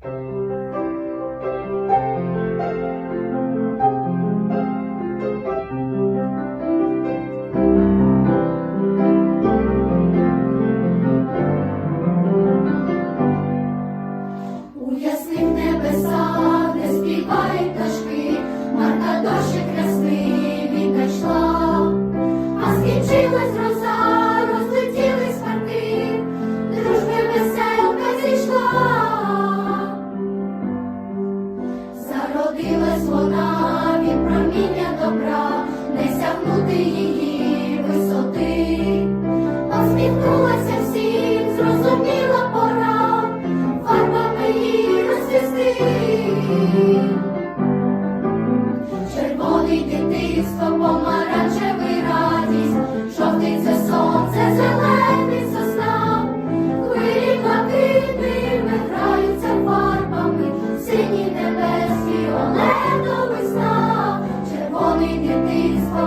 Уясни небеса. вона від проміння добра, не сягнути її висоти, посміхнулася всім, зрозуміла пора, фарбами її розвісти.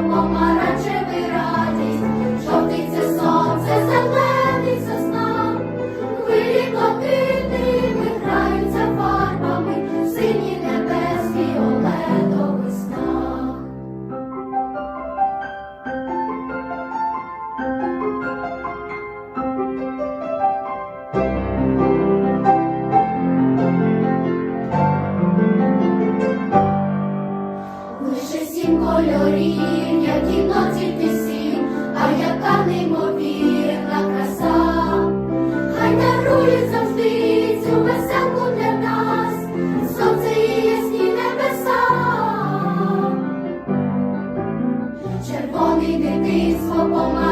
Oh my- лише сім кольорів, які ноці ти сім, а яка неймовірна краса, хай дарує завжди цю веселку для нас, сонце і ясні небеса, червоний дитинство помагає.